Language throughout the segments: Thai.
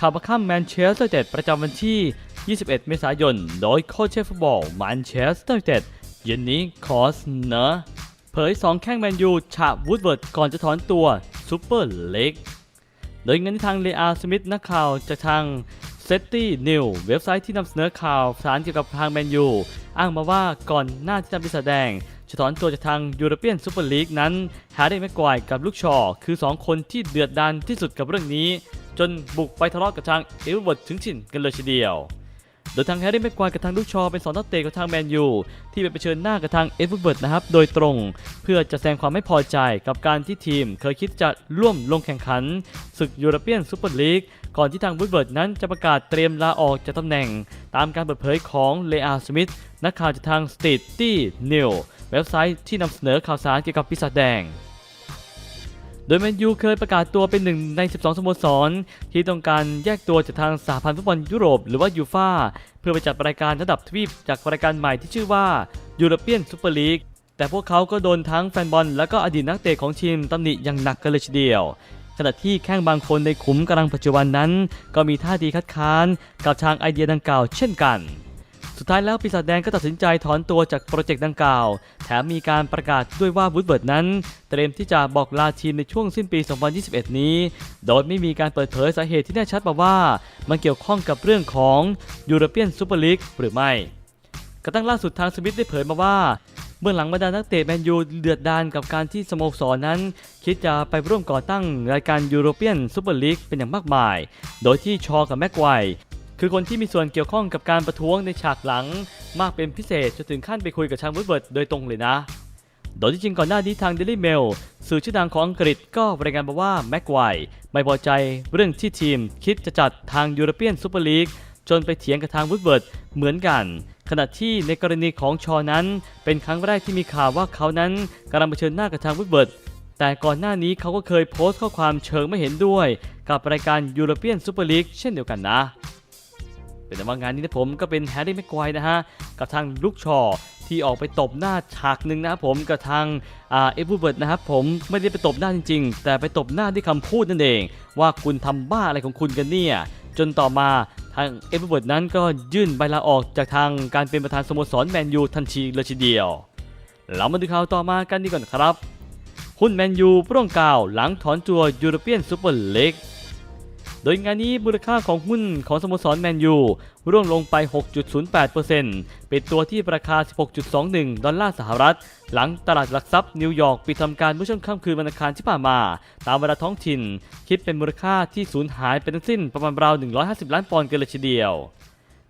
ข่าวประค่ำแมนเชสเตอร์ยูไนเต็ดประจำวันที่ 21 เมษายน โดยโค้ชเชฟฟุตบอลแมนเชสเตอร์ยูไนเต็ดเย็นนี้ขอสเนอเผย 2 แข้งแมนยูฉาบวูดเวิร์ดก่อนจะถอนตัวซูเปอร์เล็ก โดยเงินทางเลอาสมิธนักข่าวจากทางเซตตี้นิวเว็บไซต์ที่นำเสนอข่าวสารเกี่ยวกับทางแมนยูอ้างมาว่าก่อนหน้าที่จะมีแสดงจะถอนตัวจากทางยูโรเปียนซูเปอร์ลีกนั้นแฮร์รี่แม็กควายกับลูกชอ คือ 2 คนที่เดือดดานที่สุดกับเรื่องนี้ จนบุกไปทะเลาะกับทางเอเวอร์เวิร์ดถึงฉินกันเลยทีเดียว โดยทางแฮร์รี่แม็กควายกับทางลูกชอเป็นสองนักเตะกับทางแมนยูที่ไปเผชิญหน้ากับทางเอเวอร์เวิร์ดนะครับโดยตรง เพื่อจะแสดงความไม่พอใจกับการที่ทีม เคยคิดจะร่วมลงแข่งขันศึกยูโรเปียนซูเปอร์ลีกก่อนที่ทางวูดเวิร์ดนั้นจะประกาศเตรียมลาออกจากตำแหน่ง ตามการเปิดเผยของเลอาสมิธนักข่าวจากทางสต t ตี้นิวเว็บไซต์ที่นำเสนอข่าวสารเกี่ยวกับปีศาจแดง โดยแมนยูเคยประกาศตัวเป็นหนึ่งใน 12 สโมสร ที่ต้องการแยกตัวจากทางสหพันธ์ฟุตบอลยุโรปหรือว่ายูฟาเพื่อไปจัดรายการระดับทวีปจากรายการใหม่ที่ชื่อว่ายูโรเปียนซูเปอร์ลีกแต่พวกเขาก็โดนทั้งแฟนบอลและก็อดีตนักเตะของทีมตำหนิอย่างหนักกันเลยทีเดียวขณะที่แข้งบางคนในขุมกำลังปัจจุบันนั้น ก็มีท่าทีคัดค้านกับทางไอเดียดังกล่าวเช่นกัน สุดท้ายแล้วปีศาจแดงก็ตัดสินใจถอนตัวจากโปรเจกต์ดังกล่าว แถมมีการประกาศด้วยว่าวูดเบิร์ดนั้น เตรียมที่จะบอกลาทีมในช่วงสิ้นปี 2021 นี้ โดยไม่มีการเปิดเผยสาเหตุที่แน่ชัดมาว่า มันเกี่ยวข้องกับเรื่องของยูโรเปียนซูเปอร์ลีกหรือไม่ กระทั่งล่าสุดทางสมิธได้เผยมาว่าเมื่อหลังบรรดานักเตะแมนยูเดือดดานกับการที่สโมสรนั้น คิดจะไปร่วมก่อตั้งรายการยูโรเปียนซูเปอร์ลีกเป็นอย่างมากมาย โดยที่ชอกับแม็กไกว คือคนที่มีส่วนเกี่ยวข้องกับการประท้วงในฉากหลัง มากเป็นพิเศษจนถึงขั้นไปคุยกับชางวูดเวิร์ดโดยตรงเลยนะ โดยที่จริงก่อนหน้านี้ทาง Daily Mail สื่อชื่อดังของอังกฤษก็รายงานมาว่าแม็กไกว์ไม่พอใจเรื่องที่ทีม คิดจะจัดทางยูโรเปียนซูเปอร์ลีกจนไปเถียงกับทางวูดเวิร์ดเหมือนกัน ขณะที่ในกรณีของชอนั้น เป็นครั้งแรกที่มีข่าวว่าเขานั้นกำลังเผชิญหน้ากับทางวูดเวิร์ดแต่ก่อนหน้านี้เขาก็เคยโพสต์ข้อความเชิงไม่เห็นด้วย กับรายการยูโรเปียนซูเปอร์ลีกเช่นเดียวกันนะ เป็นแต่ว่างานนี้นะผมก็เป็นแฮร์รี่แม็กควายนะฮะกับทางลูกชอที่ออกไปตบหน้าฉากหนึ่งนะครับผมกับทางอ่าเอฟวูเบิร์ดนะครับผมไม่ได้ไปตบหน้าจริง ๆ แต่ไปตบหน้าที่คำพูดนั่นเอง ว่าคุณทำบ้าอะไรของคุณกันเนี่ยจนต่อมาทางเอฟวูเบิร์ดนั้นก็ยื่นใบลาออกจากทางการเป็นประธานสโมสรแมนยูทันทีเลยทีเดียว เรามาดูข่าวต่อมากันดีก่อนครับ หุ้นแมนยูปร่งกล่าวหลังถอนตัวยูโรเปียนซูเปอร์ลีก โดยงานนี้มูลค่าของหุ้นของสโมสรแมนยูร่วงลงไป 6.08%เป็นตัวที่ราคา 16.21 ดอลลาร์สหรัฐ หลังตลาดหลักทรัพย์นิวยอร์กปิดทำการเมื่อช่วงค่ำคืนวันอังคารที่ผ่านมา ตามเวลาท้องถิ่น คิดเป็นมูลค่าที่สูญหายไปทั้งสิ้นประมาณราว 150 ล้านปอนด์กันเลยทีเดียว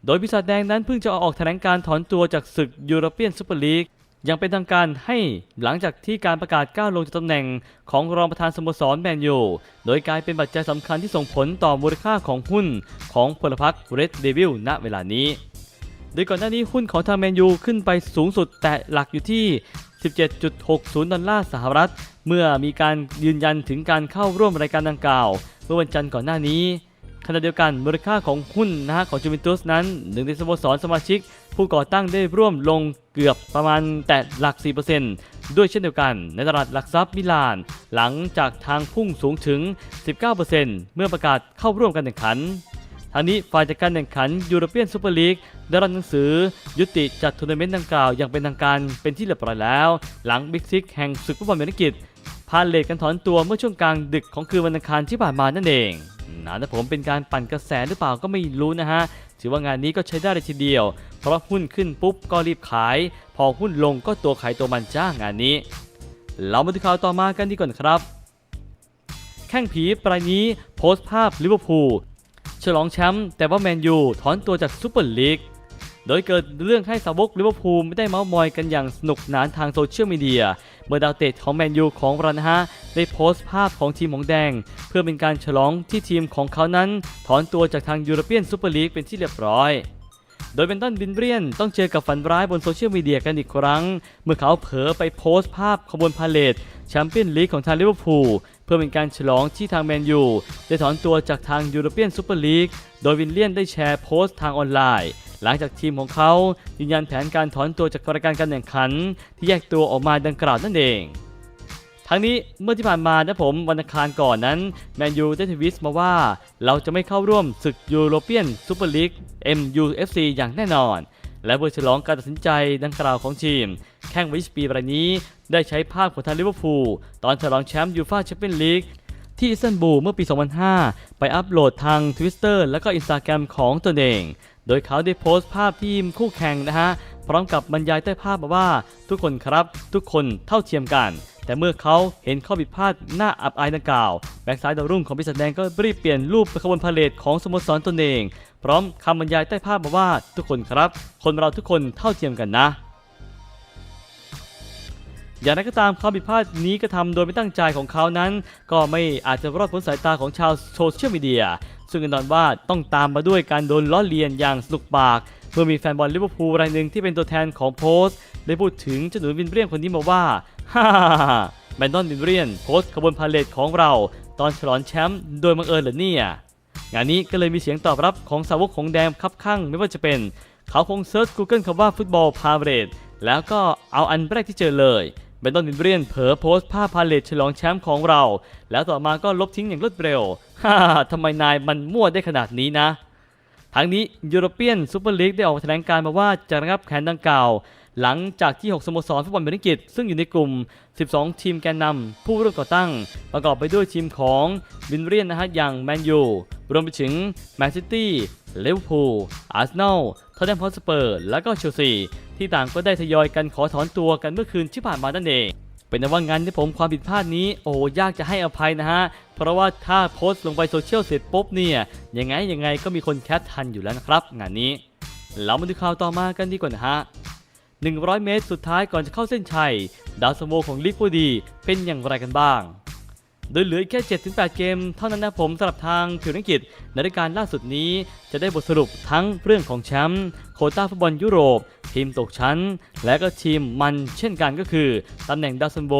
โดยปีศาจแดงนั้นเพิ่งจะออกแถลงการถอนตัวจากศึกยูโรเปียนซูเปอร์ลีก ยังเป็นทางการให้หลังจากที่การประกาศก้าวลงจากตำแหน่งของรองประธานสโมสรแมนยู โดยกลายเป็นปัจจัยสำคัญที่ส่งผลต่อมูลค่าของหุ้นของพลพรรคเรดเดวิลณเวลานี้ โดยก่อนหน้านี้หุ้นของทางแมนยูขึ้นไปสูงสุดแตะหลักอยู่ที่ 17.60 ดอลลาร์สหรัฐ เมื่อมีการยืนยันถึงการเข้าร่วมรายการดังกล่าว เมื่อวันจันทร์ก่อนหน้านี้ ขณะเดียวกันมูลค่าของหุ้นนะฮะของจูเวนตุสนั้นหนึ่งในสโมสรสมาชิก ผู้ก่อตั้งได้ร่วมลงเกือบประมาณแต่หลัก 4%ด้วยเช่นเดียวกัน ในตลาดหลักทรัพย์มิลาน หลังจากทางพุ่งสูงถึง 19%เมื่อประกาศเข้าร่วมการแข่งขันทางนี้ฝ่ายจัดการแข่งขันยูโรเปียนซูเปอร์ลีกได้รับหนังสือ ยุติจัดทัวร์นาเมนต์ดังกล่าวอย่างเป็นทางการเป็นที่เรียบร้อยแล้ว หลังบิ๊กซิกแห่งศึกฟุตบอลเมริกิจพาเลทกันถอนตัวเมื่อช่วงกลางดึกของคืนวันอังคารที่ผ่านมานั่นเอง นะแต่ผมเป็นการปั่นกระแสหรือเปล่าก็ไม่รู้นะฮะ ถือว่างานนี้ก็ใช้ได้เลยทีเดียว เพราะหุ้นขึ้นปุ๊บก็รีบขาย พอหุ้นลงก็ตัวขายตัวมันจ้างานนี้ เรามาดูข่าวต่อมากันดีก่อนครับ แข้งผีปรายนี้โพสต์ภาพลิเวอร์พูลฉลองแชมป์แต่ว่าแมนยูถอนตัวจากซูเปอร์ลีก โดยเกิดเรื่องให้สาวกลิเวอร์พูลไม่ได้เมาส์มอยกันอย่างสนุกสนานทางโซเชียลมีเดีย เมื่อดาวเตะของแมนยูของเรานะฮะได้โพสต์ภาพของทีมหงแดง เพื่อเป็นการฉลองที่ทีมของเขานั้นถอนตัวจากทางยูโรเปียนซูเปอร์ลีกเป็นที่เรียบร้อยโดยเบนตันบินเบรียนต้องเจอกับฝันร้ายบนโซเชียลมีเดียกันอีกครั้ง เมื่อเขาเผลอไปโพสต์ภาพขบวนพาเลทแชมเปี้ยนลีกของทางลิเวอร์พูลเพื่อเป็นการฉลองที่ทางแมนยูได้ถอนตัวจากทางยูโรเปียนซูเปอร์ลีกโดยวินเลียนได้แชร์โพสต์ทางออนไลน์ หลังจากทีมของเขายืนยันแผนการถอนตัวจากรายการการแข่งขัน ที่แยกตัวออกมาดังกล่าวนั่นเองทั้งนี้เมื่อที่ผ่านมานะผมวันอังคารก่อนนั้นแมนยูได้ทวิสมาว่า เราจะไม่เข้าร่วมศึกยูโรเปียนซูเปอร์ลีก MUFC อย่างแน่นอน และเพื่อฉลองการตัดสินใจดังกล่าวของทีม แข่งวิสปีรายนี้ได้ใช้ภาพของทางลิเวอร์พูลตอนฉลองแชมป์ยูฟ่าแชมเปี้ยนลีกที่อิสตันบูลเมื่อปี 2005 ไปอัปโหลดทาง Twitter และก็ Instagram ของตนเอง โดยเขาได้โพสต์ภาพทีมคู่แข่งนะฮะพร้อมกับบรรยายใต้ภาพมาว่า ทุกคนครับ ทุกคนเท่าเทียมกัน แต่เมื่อเขาเห็นข้อผิดพลาดหน้าอับอายดังกล่าวแบ็กซ้ายดาวรุ่งของปีศาจแดงก็รีบเปลี่ยนรูปเป็นขบวนพาเลทของสโมสรตนเอง พร้อมคำบรรยายใต้ภาพมาว่าทุกคนครับ คนเราทุกคนเท่าเทียมกันนะ อย่างไรก็ตามความผิดพลาดนี้กระทำโดยไม่ตั้งใจของเขานั้น ก็ไม่อาจจะรอดพ้นสายตาของชาวโซเชียลมีเดีย ซึ่งแน่นอนว่าต้องตามมาด้วยการโดนล้อเลียนอย่างสนุกปากเมื่อมีแฟนบอลลิเวอร์พูลรายหนึ่งที่เป็นตัวแทนของโพสต์ได้พูดถึงเจ้าหนูวินเบรียนคนนี้มาว่าฮ่าแมนดอนวินเบรียนโพสต์ขบวนพาเลทของเรา ตอนฉลองแชมป์โดยบังเอิญเหรอเนี่ยงานนี้ก็เลยมีเสียงตอบรับของสาวกของแดมคับข้างไม่ว่าจะเป็น เขาคงเซิร์ช Google คำว่าฟุตบอลพาเรดแล้วก็เอาอันแรกที่เจอเลย เบนตอนวินเบรียนเผอโพสต์ภาพพาเลทฉลองแชมป์ของเรา แล้วต่อมาก็ลบทิ้งอย่างรวดเร็ว ฮ่าทำไมนายมันมั่วได้ขนาดนี้นะทั้งนี้ยูโรเปียนซูเปอร์ลีกได้ออกแถลงการมาว่าจะระงับแผนดังกล่าว หลังจากที่ 6 สโมสรฟุตบอลเมริกิตซึ่งอยู่ในกลุ่ม 12 ทีมแกนนำผู้ร่วมก่อตั้ง ประกอบไปด้วยทีมของวินเรียนนะฮะอย่างแมนยูรวมไปถึงแมนซิตี้ลิเวอร์พูลอาร์เซนอลทอตแนมฮอตสเปอร์ และก็เชลซี ที่ต่างก็ได้ทยอยกันขอถอนตัวกันเมื่อคืนที่ผ่านมานั่นเอง เป็นนะว่างานที่ผมความผิดพลาดนี้โอ้ยากจะให้อภัยนะฮะ เพราะว่าถ้าโพสต์ลงไปโซเชียลเสร็จปุ๊บเนี่ยยังไงยังไงก็มีคนแคปทันอยู่แล้วนะครับ งานนี้ เรามาดูข่าวต่อมากันดีกว่านะฮะ100 เมตรสุดท้ายก่อนจะเข้าเส้นชัย ดาวสโมของลิฟผู้ดีเป็นอย่างไรกันบ้าง โดยเหลืออีกแค่ 7-8 เกม เท่านั้นนะผมสำหรับทางผิวนักกิจในรายการล่าสุดนี้จะได้บทสรุปทั้งเรื่องของแชมป์โคต้าฟุตบอลยุโรป ทีมตกชั้น และก็ทีมมันเช่นกันก็คือตำแหน่งดาวซันโบ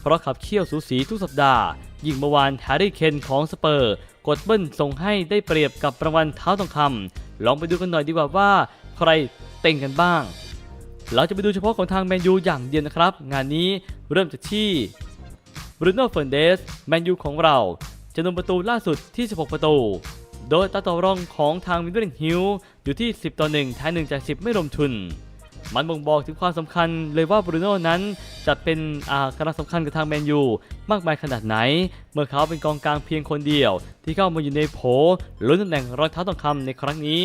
เพราะขับเคี่ยวสูสีทุกสัปดาห์ ยิ่งเมื่อวานแฮร์รี่เคนของสเปอร์ กดเบิ้ลส่งให้ได้เปรียบกับรางวัลเท้าทองคำลองไปดูกันหน่อยดีกว่าว่า ใครเต็งกันบ้าง เราจะไปดูเฉพาะของทางแมนยูอย่างเดียวนะครับ งานนี้เริ่มจากที่บรูโน่เฟร์นเดสแมนยูของเราจำนวนประตูล่าสุดที่ 16 ประตู โดยตาต่อรองของทางวินเดอร์ฮิลอยู่ที่ 10 ต่อ 1 แทน1จาก 10 ไม่รวมทุน มันบ่งบอกถึงความสำคัญเลยว่าบรูโน่นั้นจะเป็นอากำลังสำคัญกับทางแมนยูมากมายขนาดไหน เมื่อเขาเป็นกองกลางเพียงคนเดียว ที่เข้ามาอยู่ในโผลุ้นตำแหน่งรองเท้าทองคำในครั้งนี้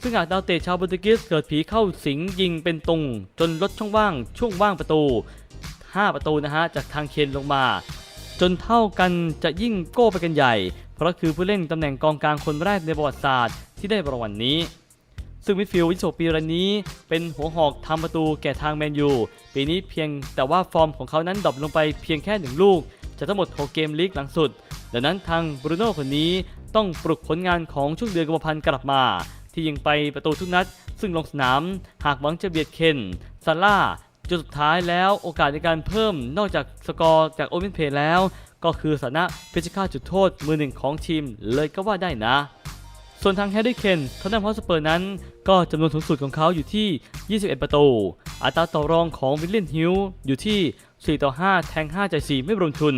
ซึ่งหากดาวเตะชาวโปรตุเกสเกิดผีเข้าสิงยิงเป็นตุง จนลดช่องว่าง ช่วงว่างประตู 5 ประตูนะฮะ จากทางเคนลงมา จนเท่ากันจะยิ่งโก้ไปกันใหญ่ เพราะคือผู้เล่นตำแหน่งกองกลางคนแรกในประวัติศาสตร์ที่ได้รางวัลนนี้ ซึ่งมิดฟิลด์วิโซปีรนี้ เป็นหัวหอกทำประตูแก่ทางแมนยูปีนี้เพียงแต่ว่าฟอร์มของเขานั้นดรอปลงไปเพียงแค่หนึ่งลูกจากทั้งหมด 6 เกมลีกหลังสุด ดังนั้นทางบรูโน่คนนี้ต้องปลุกผลงานของช่วงเดือนกุมภาพันธ์กลับมา ที่ยิงไปประตูทุกนัด ซึ่งลงสนาม หากหวังจะเบียดเคนซาร่าจนสุดท้ายแล้วโอกาสในการเพิ่มนอกจากสกอร์จากโอเ n นเพย์แล้ว ก็คือสถานะเพชรฆาตจุดโทษมือหนึ่งของทีมเลยก็ว่าได้นะ ส่วนทางแฮร์รี่เคนทอตแนมฮอสเปอร์นั้น ก็จำนวนสูงสุดของเขาอยู่ที่ 21 ประตู อัตราต่อรองของวิลเลียนฮิลอยู่ที่ 4 ต่อ 5 แทง 5 ใจ 4 ไม่รวมทุน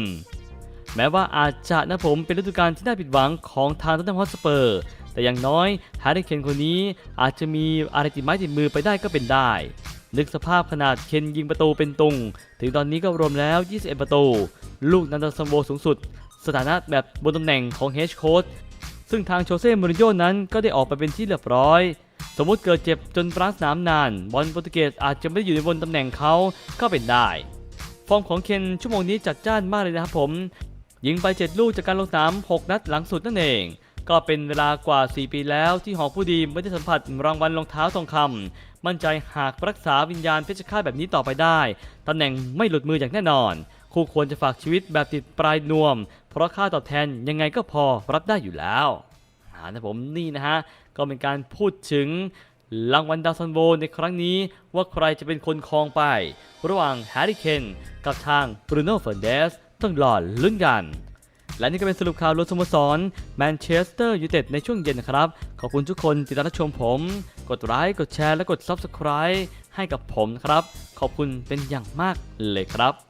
แม้ว่าอาจจะนะผมเป็นฤดูกาลที่น่าผิดหวังของทางทอตแนมฮอสเปอร์ แต่อย่างน้อยแฮร์รี่เคนคนนี้อาจจะมีอะไรติดไม้ติดมือไปได้ก็เป็นได้นึกสภาพขนาดเคนยิงประตูเป็นตุง ถึงตอนนี้ก็รวมแล้ว 21 ประตู ลูกนันทสมโบสูงสุด สถานะแบบบนตำแหน่งของเฮดโค้ช ซึ่งทางโชเซ่มูรินโญ่นั้นก็ได้ออกไปเป็นที่เรียบร้อย สมมติเกิดเจ็บจนปรางสนามนาน บอลโปรตุเกสอาจจะไม่ได้อยู่ในบนตำแหน่งเขาก็เป็นได้ ฟอร์มของเคนชั่วโมงนี้จัดจ้านมากเลยนะครับผม ยิงไป 7 ลูกจากการลงสนาม 6 นัดหลังสุดนั่นเอง ก็เป็นเวลากว่า 4 ปีแล้วที่หอผู้ดีไม่ได้สัมผัสรางวัลรองเท้าทองคำมั่นใจหากรักษาวิญญาณเพชรฆาตแบบนี้ต่อไปได้ตำแหน่งไม่หลุดมืออย่างแน่นอน คู่ควรจะฝากชีวิตแบบติดปลายนวม เพราะค่าตอบแทนยังไงก็พอรับได้อยู่แล้วนะผมนี่นะฮะ ก็เป็นการพูดถึงรางวัลดาวซันโวในครั้งนี้ว่าใครจะเป็นคนครองไป ระหว่างแฮร์รี่เคนกับทางบรูโน่เฟอร์เดสต้องหลอดลุ้นกัน และนี่ก็เป็นสรุปข่าวรถสโมสรแมนเชสเตอร์ยูไนเต็ดในช่วงเย็นนะครับ ขอบคุณทุกคนที่ติดตามรับชมผม กดไลค์กดแชร์และกด Subscribe ให้กับผมนะครับ ขอบคุณเป็นอย่างมากเลยครับ